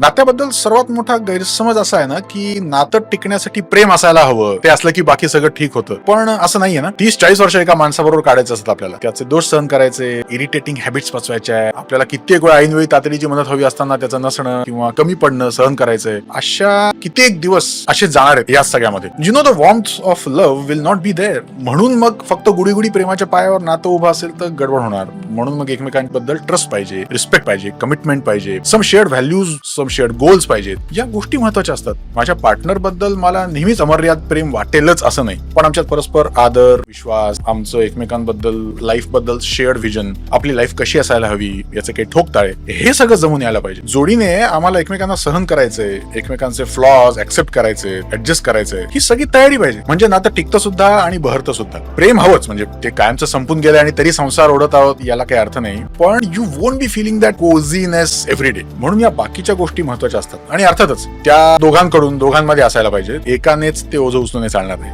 नात्याबद्दल सर्वात मोठा गैरसमज असा आहे ना की नातं टिकण्यासाठी प्रेम असायला हवं. ते असलं की बाकी सगळं ठीक होतं. पण असं नाहीये ना. तीस चाळीस वर्ष एका माणसाबरोबर काढायचं असतं आपल्याला. त्याचे दोष सहन करायचे इरिटेटिंग हॅबिट्स पचवायचे आहे आपल्याला कित्येक वेळा ऐनवेळी तातडीची मदत हवी असताना त्याचं नसणं किंवा कमी पडणं सहन करायचंय अशा कित्येक दिवस असे जाणार आहेत या सगळ्यामध्ये. You know the warmth of love will not be there म्हणून मग फक्त गुडीगुडी प्रेमाच्या पायावर नातं उभं असेल तर गडबड होणार. म्हणून मग एकमेकांबद्दल ट्रस्ट पाहिजे रिस्पेक्ट पाहिजे कमिटमेंट पाहिजे. Some shared values some share goals पाहिजेत. या गोष्टी महत्त्वाच्या असतात. माझ्या पार्टनरबद्दल मला नेहमीच अमर्याद प्रेम वाटेलच असं नाही. पण आमच्यात परस्पर आदर विश्वास आमचं एकमेकांबद्दल लाईफबद्दल शेअर्ड व्हिजन आपली लाईफ कशी असायला हवी याचे काही ठोकताळे हे सगळं जमून यायला पाहिजे. जोडीने आम्हाला एकमेकांना सहन करायचंय एकमेकांचे फ्लॉज ऍक्सेप्ट करायचे ऍडजस्ट करायचंय ही सगळी तयारी पाहिजे. म्हणजे नातं टिकतं सुद्धा आणि बहरतं सुद्धा प्रेम हवंच. म्हणजे ते कायमचं संपून गेलं आणि तरी संसार ओढत आहोत याला काही अर्थ नाही. पण you won't be feeling that cosiness every day म्हणून या बाकीच्या गोष्टी महत्त्वाच्या असतात. आणि अर्थातच त्या दोघांकडून दोघांमध्ये असायला पाहिजे एकानेच ते ओझं उचलून चालणार नाही.